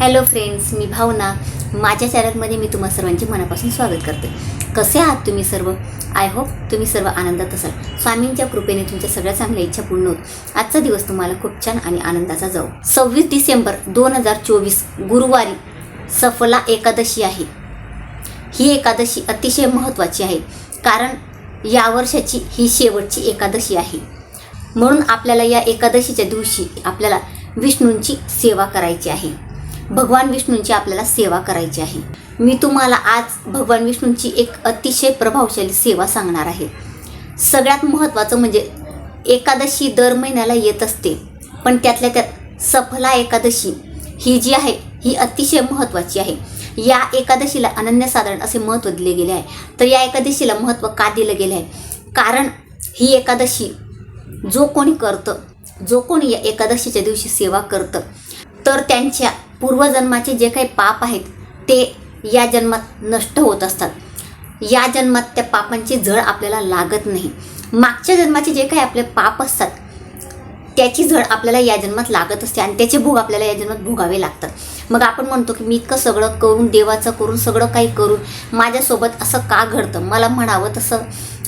Hello friends मी भावना. माझ्या चॅनलमध्ये मी तुम्हा सर्वांचे मनापासून स्वागत करते. कसे आहात तुम्ही सर्व? आय होप तुम्ही सर्व आनंदात असाल. स्वामींच्या कृपेने तुमच्या सगळ्या चांगल्या इच्छा पूर्ण होत. आजचा दिवस तुम्हाला खूप छान आणि आनंदाचा जाऊ सव्वीस डिसेंबर दोन हजार चोवीस गुरुवारी सफला एकादशी आहे. ही एकादशी अतिशय महत्त्वाची आहे. कारण या वर्षाची ही शेवटची एकादशी आहे. म्हणून आपल्याला या एकादशीच्या दिवशी आपल्याला विष्णूंची सेवा करायची आहे. भगवान विष्णूंची आपल्याला सेवा करायची आहे. मी तुम्हाला आज भगवान विष्णूंची एक अतिशय प्रभावशाली सेवा सांगणार आहे. सगळ्यात महत्त्वाचं म्हणजे एकादशी दर महिन्याला येत असते. पण त्यातल्या त्यात सफला एकादशी ही जी आहे ही अतिशय महत्त्वाची आहे. या एकादशीला अनन्यसाधारण असे महत्त्व दिले गेले आहे. तर या एकादशीला महत्त्व का दिलं गेलं आहे? कारण ही एकादशी जो कोणी करतं जो कोणी या एकादशीच्या दिवशी सेवा करतं तर त्यांच्या पूर्वजन्माचे जे काही पाप आहेत ते या जन्मात नष्ट होत असतात. या जन्मात त्या पापांची झळ आपल्याला लागत नाही. मागच्या जन्माचे जे काही आपले पाप असतात त्याची झळ आपल्याला या जन्मात लागत असते आणि त्याचे भोग आपल्याला या जन्मात भोगावे लागतात. मग आपण म्हणतो की मी इतकं सगळं करून देवाचं करून सगळं काही करून माझ्यासोबत असं का घडतं? मला म्हणावं तसं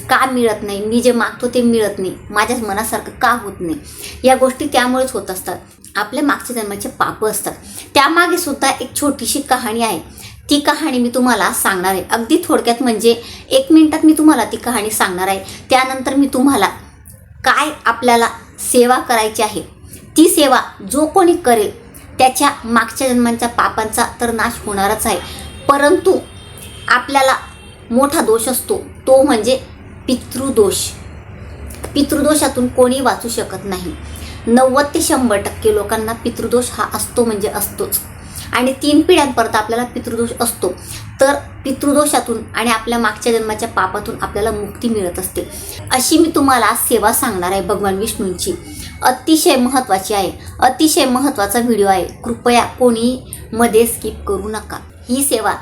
का मिळत नाही? मी जे मागतो ते मिळत नाही. माझ्या मनासारखं का होत नाही? या गोष्टी त्यामुळेच होत असतात. आपल्या मागच्या जन्माचे पाप असतात. त्यामागे सुद्धा एक छोटीशी कहाणी आहे. ती कहाणी मी तुम्हाला सांगणार आहे. अगदी थोडक्यात म्हणजे एक मिनिटात मी तुम्हाला ती कहाणी सांगणार आहे. त्यानंतर मी तुम्हाला काय आपल्याला सेवा करायची आहे. ती सेवा जो कोणी करेल त्याच्या मागच्या जन्मांच्या पापांचा तर नाश होणारच आहे. परंतु आपल्याला मोठा दोष असतो. तो म्हणजे पितृदोष. पितृदोषातून कोणी वाचू शकत नाही. नव्वद ते शंभर टक्के लोकांना पितृदोष हा असतो म्हणजे असतोच. आणि तीन पिढ्यांपर्यंत आपल्याला पितृदोष असतो. तर पितृदोषातून आणि आपल्या मागच्या जन्माच्या पापातून आपल्याला मुक्ती मिळत असते. अशी मी तुम्हाला सेवा सांगणार आहे भगवान विष्णूंची. अतिशय महत्त्वाची आहे. अतिशय महत्त्वाचा व्हिडिओ आहे. कृपया कोणीही मध्ये स्किप करू नका. ही सेवा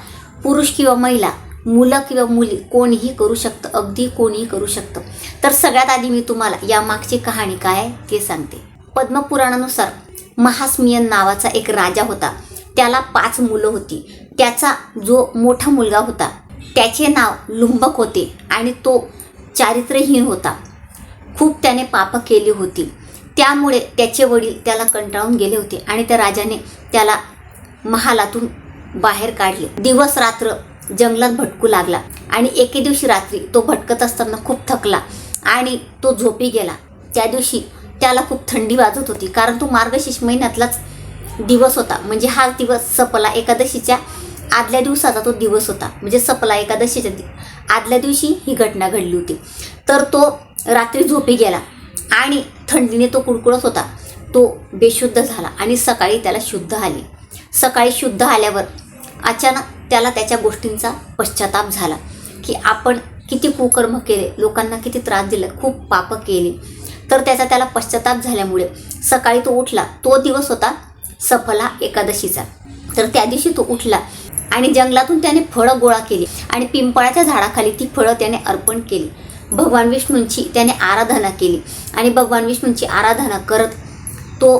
पुरुष किंवा महिला मुलं किंवा मुली कोणीही करू शकतं. अगदी कोणीही करू शकतं. तर सगळ्यात आधी मी तुम्हाला या मागची कहाणी काय आहे ते सांगते. पद्मपुराणानुसार महास्मियन नावाचा एक राजा होता. त्याला पाच मुलं होती. त्याचा जो मोठा मुलगा होता त्याचे नाव लुंबक होते आणि तो चारित्र्यहीन होता. खूप त्याने पाप केली होती. त्यामुळे त्याचे वडील त्याला कंटाळून गेले होते आणि त्या राजाने त्याला महालातून बाहेर काढले. दिवस रात्र जंगलात भटकू लागला आणि एके दिवशी रात्री तो भटकत असताना खूप थकला आणि तो झोपी गेला. त्या दिवशी त्याला खूप थंडी वाजत होती कारण तो मार्गशीर्ष महिन्यातलाच दिवस होता. म्हणजे हा दिवस सपला एकादशीच्या आदल्या दिवसाचा तो दिवस होता. म्हणजे सपला एकादशीच्या आदल्या दिवशी ही घटना घडली होती. तर तो रात्री झोपी गेला आणि थंडीने तो कुडकुडत होता. तो बेशुद्ध झाला आणि सकाळी त्याला शुद्ध आली. सकाळी शुद्ध आल्यावर अचानक त्याला त्याच्या गोष्टींचा पश्चाताप झाला की आपण किती कुकर्म केले लोकांना किती त्रास दिला खूप पापं केली. तर त्याचा त्याला पश्चाताप झाल्यामुळे सकाळी तो उठला. तो दिवस होता सफला एकादशीचा. तर त्या दिवशी तो उठला आणि जंगलातून त्याने फळं गोळा केली आणि पिंपळाच्या झाडाखाली ती फळं त्याने अर्पण केली. भगवान विष्णूंची त्याने आराधना केली आणि भगवान विष्णूंची आराधना करत तो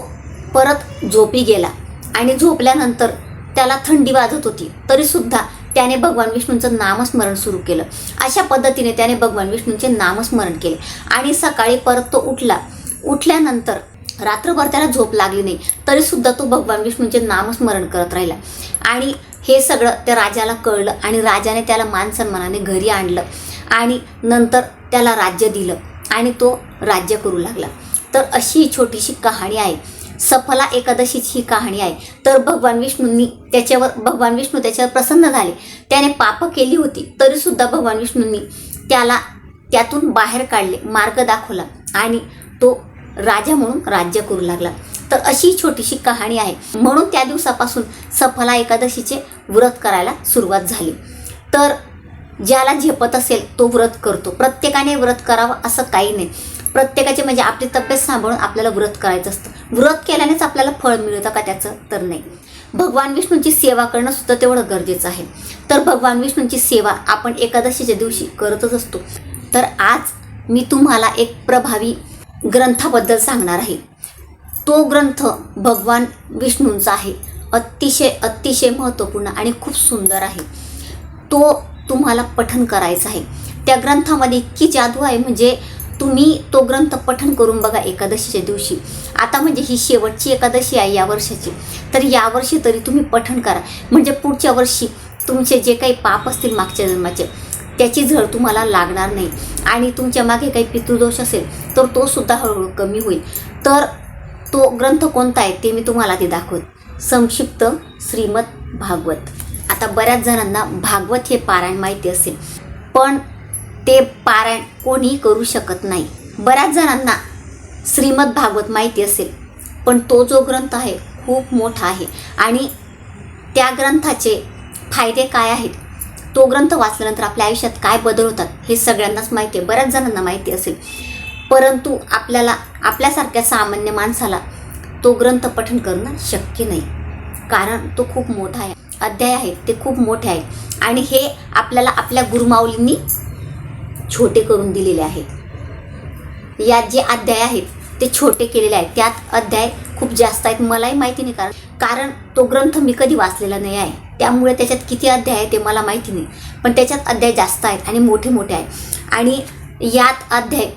परत झोपी गेला आणि झोपल्यानंतर त्याला थंडी वाजत होती. तरीसुद्धा त्याने भगवान विष्णूंचं नामस्मरण सुरू केलं. अशा पद्धतीने त्याने भगवान विष्णूंचे नामस्मरण केले. आणि सकाळी परत तो उठला. उठल्यानंतर रात्रभर त्याला झोप लागली नाही तरीसुद्धा तो भगवान विष्णूंचे नामस्मरण करत राहिला. आणि हे सगळं त्या राजाला कळलं आणि राजाने त्याला मान सन्मानाने घरी आणलं आणि नंतर त्याला राज्य दिलं आणि तो राज्य करू लागला. तर अशी ही छोटीशी कहाणी आहे. सफला एकादशीची ही कहाणी आहे. तर भगवान विष्णूंनी त्याच्यावर भगवान विष्णू त्याच्यावर प्रसन्न झाले. त्याने पाप केली होती तरीसुद्धा भगवान विष्णूंनी त्याला त्यातून बाहेर काढले मार्ग दाखवला आणि तो राजा म्हणून राज्य करू लागला. तर अशी छोटीशी कहाणी आहे. म्हणून त्या दिवसापासून सफला एकादशीचे व्रत करायला सुरुवात झाली. तर ज्याला झेपत असेल तो व्रत करतो. प्रत्येकाने व्रत करावं असं काही नाही. प्रत्येकाचे म्हणजे आपली तब्येत सांभाळून आपल्याला व्रत करायचं असतं. व्रत केल्यानेच आपल्याला फळ मिळतं का त्याचं? तर नाही. भगवान विष्णूंची सेवा करणं सुद्धा तेवढं गरजेचं आहे. तर भगवान विष्णूंची सेवा आपण एकादशीच्या दिवशी करतच असतो. तर आज मी तुम्हाला एक प्रभावी ग्रंथाबद्दल सांगणार आहे. तो ग्रंथ भगवान विष्णूंचा आहे. अतिशय अतिशय महत्त्वपूर्ण आणि खूप सुंदर आहे. तो तुम्हाला पठन करायचा आहे. त्या ग्रंथामध्ये इतकी जादू आहे म्हणजे तुम्ही तो ग्रंथ पठण करून बघा एकादशीच्या दिवशी. आता म्हणजे ही शेवटची एकादशी आहे या वर्षाची. तर यावर्षी तरी तुम्ही पठण करा. म्हणजे पुढच्या वर्षी तुमचे जे काही पाप असतील मागच्या जन्माचे त्याची झळ तुम्हाला लागणार नाही. आणि तुमच्या मागे काही पितृदोष असेल तर तो सुद्धा हळूहळू कमी होईल. तर तो ग्रंथ कोणता आहे ते मी तुम्हाला ते दाखवत. संक्षिप्त श्रीमद भागवत. आता बऱ्याच जणांना भागवत हे पारायण माहिती असेल. पण ते पारायण कोणीही करू शकत नाही. बऱ्याच जणांना श्रीमद भागवत माहिती असेल पण तो जो ग्रंथ आहे खूप मोठा आहे. आणि त्या ग्रंथाचे फायदे काय आहेत? तो ग्रंथ वाचल्यानंतर आपल्या आयुष्यात काय बदल होतात हे सगळ्यांनाच माहिती आहे. बऱ्याच जणांना माहिती असेल. परंतु आपल्याला आपल्यासारख्या सामान्य माणसाला तो ग्रंथ पठण करणं शक्य नाही. कारण तो खूप मोठा आहे. अध्याय आहेत ते खूप मोठे आहेत. आणि हे आपल्याला आपल्या गुरुमाऊलींनी छोटे करून दिलेले आहेत. यात जे अध्याय आहेत ते छोटे केलेले आहेत. त्यात अध्याय खूप जास्त आहेत मलाही माहिती नाही कारण कारण तो ग्रंथ मी कधी वाचलेला नाही आहे. त्यामुळे त्याच्यात किती अध्याय आहे ते मला माहिती नाही. पण त्याच्यात अध्याय जास्त आहेत आणि मोठे मोठे आहेत. आणि यात अध्याय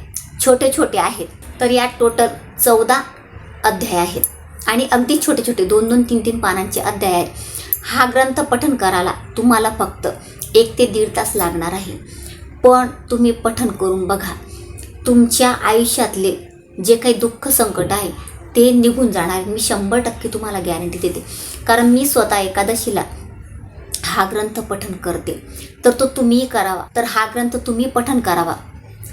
छोटे छोटे आहेत. तर यात टोटल चौदा अध्याय आहेत. आणि अगदी छोटे छोटे दोन दोन तीन तीन पानांचे अध्याय आहेत. हा ग्रंथ पठन करायला तुम्हाला फक्त एक ते दीड तास लागणार आहे. पण तुम्ही पठन करून बघा. तुमच्या आयुष्यातले जे काही दुःख संकट आहे ते निघून जाणार. मी शंभर टक्के तुम्हाला गॅरंटी देते. कारण मी स्वतः एकादशीला हा ग्रंथ पठन करते. तर तो तुम्हीही करावा. तर हा ग्रंथ तुम्ही पठन करावा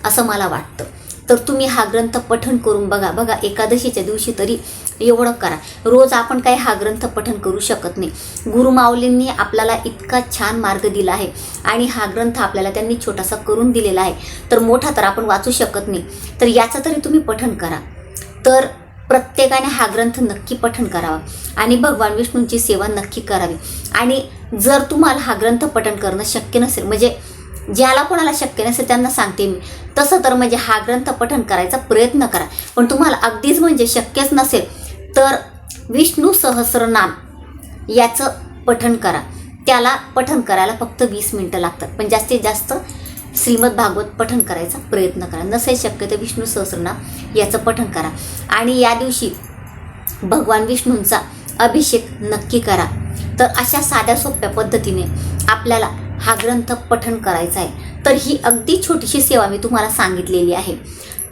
असं मला वाटतं. तर तुम्ही हा ग्रंथ पठन करून बघा. बघा एकादशीच्या दिवशी तरी एवढं करा. रोज आपण काही हा ग्रंथ पठन करू शकत नाही. गुरुमाऊलींनी आपल्याला इतका छान मार्ग दिला आहे आणि हा ग्रंथ आपल्याला त्यांनी छोटासा करून दिलेला आहे. तर मोठा तर आपण वाचू शकत नाही. तर याचं तरी तुम्ही पठन करा. तर प्रत्येकाने हा ग्रंथ नक्की पठन करावा आणि भगवान विष्णूंची सेवा नक्की करावी. आणि जर तुम्हाला हा ग्रंथ पठन करणं शक्य नसेल म्हणजे ज्याला कोणाला शक्य नसेल त्यांना सांगते मी. तसं तर म्हणजे हा ग्रंथ पठन करायचा प्रयत्न करा. पण तुम्हाला अगदीच म्हणजे शक्यच नसेल तर विष्णू सहस्रनाम याचं पठन करा. त्याला पठन करायला फक्त वीस मिनटं लागतात. पण जास्तीत जास्त श्रीमद भागवत पठन करायचा प्रयत्न करा. नसेल शक्य तर विष्णू सहस्रनाम याचं पठन करा. आणि या दिवशी भगवान विष्णूंचा अभिषेक नक्की करा. तर अशा साध्या सोप्या पद्धतीने आपल्याला हा ग्रंथ पठण करायचा आहे. तर ही अगदी छोटीशी सेवा मी तुम्हाला सांगितलेली आहे.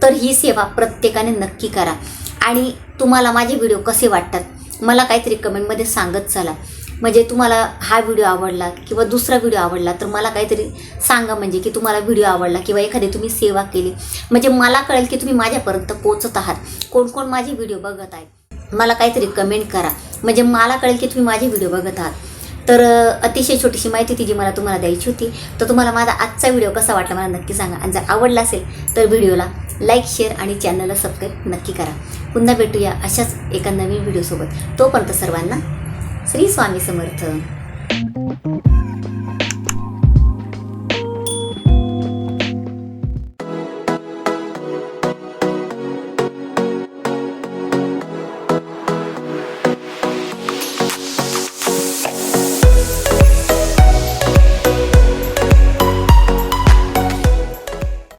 तर ही सेवा प्रत्येकाने नक्की करा. आणि तुम्हाला माझे व्हिडिओ कसे वाटतात? मला काहीतरी कमेंटमध्ये सांगत चला. म्हणजे तुम्हाला हा व्हिडिओ आवडला किंवा दुसरा व्हिडिओ आवडला तर मला काहीतरी सांगा म्हणजे की तुम्हाला व्हिडिओ आवडला किंवा एखादी तुम्ही सेवा केली. म्हणजे मला कळेल की तुम्ही माझ्यापर्यंत पोचत आहात. कोण कोण माझे व्हिडिओ बघत आहेत? मला काहीतरी कमेंट करा. म्हणजे मला कळेल की तुम्ही माझे व्हिडिओ बघत आहात. तर अतिशय छोटीशी माहिती होती जी मला तुम्हाला द्यायची होती. तर तुम्हाला माझा आजचा व्हिडिओ कसा वाटला मला नक्की सांगा. आणि जर आवडला असेल तर व्हिडिओला लाईक शेअर आणि चॅनलला सबस्क्राईब नक्की करा. पुन्हा भेटूया अशाच एका नवीन व्हिडिओसोबत. तोपर्यंत सर्वांना श्री स्वामी समर्थ.